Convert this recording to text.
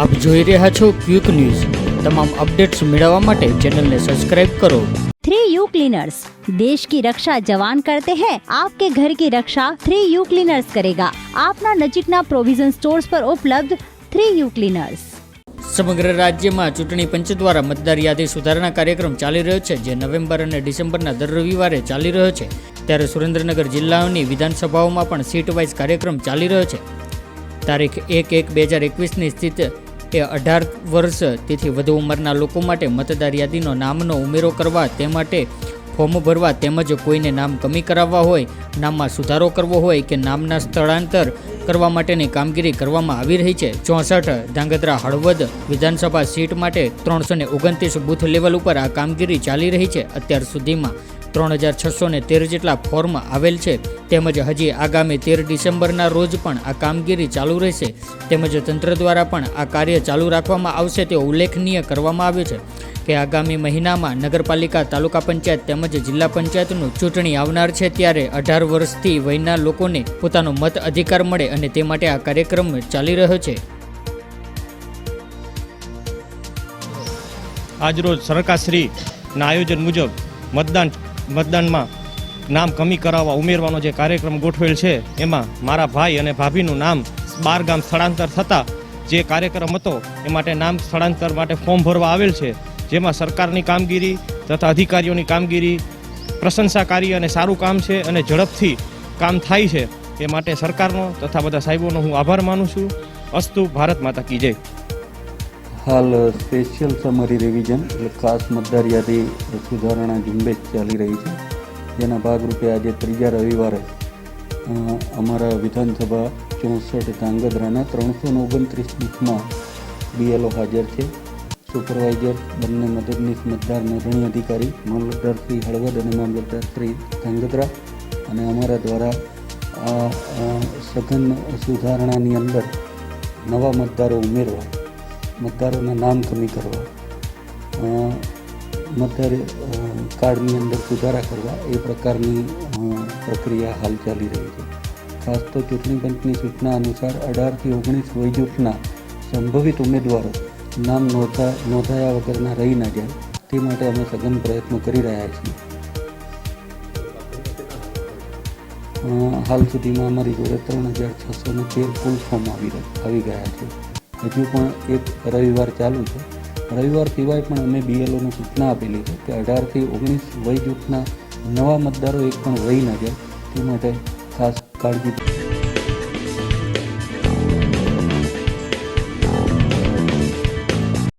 આપ જોઈ રહ્યા છો ક્વિક ન્યૂઝ. તમામ અપડેટ્સ મેળવવા માટે ચેનલને સબસ્ક્રાઇબ કરો. थ्री यू क्लीनर्स देश की रक्षा जवान करते हैं आपके ઘર કી રક્ષા થ્રી યુ ક્લીનર્સ કરેગા. આપના નજીકના પ્રોવિઝન સ્ટોર્સ પર ઉપલબ્ધ થ્રી યુ ક્લીનર્સ. સમગ્ર રાજ્યમાં ચૂંટણી પંચ દ્વારા મતદાર યાદી સુધારણા કાર્યક્રમ ચાલી રહ્યો છે જે નવેમ્બર અને ડિસેમ્બરના દર રવિવારે ચાલી રહ્યો છે. ત્યારે સુરેન્દ્રનગર જિલ્લાઓની વિધાનસભાઓમાં પણ સીટ વાઇઝ કાર્યક્રમ ચાલી રહ્યો છે. તારીખ એક એક બે હજાર એકવીસની સ્થિત એ અઢાર વર્ષ તેથી વધુ ઉંમરના લોકો માટે મતદાર યાદીનો નામનો ઉમેરો કરવા તે માટે ફોર્મ ભરવા તેમજ કોઈને નામ કમી કરાવવા હોય, નામમાં સુધારો કરવો હોય કે નામના સ્થળાંતર કરવા માટેની કામગીરી કરવામાં આવી રહી છે. ચોસઠ, ધાંગધ્રા, હળવદ વિધાનસભા સીટ માટે ત્રણસો ઓગણત્રીસ બૂથ લેવલ ઉપર આ કામગીરી ચાલી રહી છે. અત્યાર સુધીમાં ત્રણ હજાર છસો ને તેર જેટલા ફોર્મ આવેલ છે. તેમજ હજી આગામી તેર ડિસેમ્બરના રોજ પણ આ કામગીરી ચાલુ રહેશે. તેમજ તંત્ર દ્વારા પણ આ કાર્ય ચાલુ રાખવામાં આવશે તેવો ઉલ્લેખનીય કરવામાં આવ્યો છે કે આગામી મહિનામાં નગરપાલિકા, તાલુકા પંચાયત તેમજ જિલ્લા પંચાયતનું ચૂંટણી આવનાર છે ત્યારે અઢાર વર્ષથી વયના લોકોને પોતાનો મત અધિકાર મળે અને તે માટે આ કાર્યક્રમ ચાલી રહ્યો છે. આજરોજ સરકારશ્રીના આયોજન મુજબ મતદાન મતદાનમાં નામ કમી કરાવવા, ઉમેરવાનો જે કાર્યક્રમ ગોઠવેલ છે, એમાં મારા ભાઈ અને ભાભીનું નામ બાર ગામ સ્થળાંતર થતાં જે કાર્યક્રમ હતો, એ માટે નામ સ્થળાંતર માટે ફોર્મ ભરવા આવેલ છે, જેમાં સરકારની કામગીરી તથા અધિકારીઓની કામગીરી, પ્રશંસાકારી અને સારું કામ છે અને ઝડપથી કામ થાય છે, એ માટે સરકારનો તથા બધા સાહેબોનો હું આભાર માનું છું. અસ્તુ ભારત માતા કી જય. હાલ સ્પેશિયલ સમરી રિવિઝન એટલે ખાસ મતદાર યાદી સુધારણા ઝુંબેશ ચાલી રહી છે. જેના ભાગરૂપે આજે ત્રીજા રવિવારે અમારા વિધાનસભા ચોસઠ ધાંગધ્રાના ત્રણસો ઓગણત્રીસ બુથમાં બીએલઓ હાજર છે. સુપરવાઇઝર, બંને મદદનીશ મતદાર નોંધણી અધિકારી, મામલતદાર શ્રી હળવદ અને મામલતદાર શ્રી ધાંગધ્રા અને અમારા દ્વારા આ સઘન સુધારણાની અંદર નવા મતદારો ઉમેરવા મતદારોના નામ કમી કરવા મતદાર કાર્ડની અંદર સુધારા કરવા એ પ્રકારની પ્રક્રિયા હાલ ચાલી રહી છે. ખાસ તો ચૂંટણી પંચની સૂચના અનુસાર અઢારથી ઓગણીસ વયજૂથના સંભવિત ઉમેદવારો નામ નોંધા, નોંધાયા વગરના રહી ના જાય. તે માટે અમે સઘન પ્રયત્નો કરી રહ્યા છીએ. હાલ સુધીમાં અમારી જોડે ત્રણ હજાર છસો ને તેર ફૂલ ફોર્મ આવી આવી ગયા છે. હજુ પણ એક રવિવાર ચાલુ છે. રવિવાર સિવાય પણ અમે બીએલઓની સૂચના આપેલી છે કે અઢારથી ઓગણીસ વય જૂથના નવા મતદારો એક પણ વહી ન જાય. તે માટે ખાસ કાળજી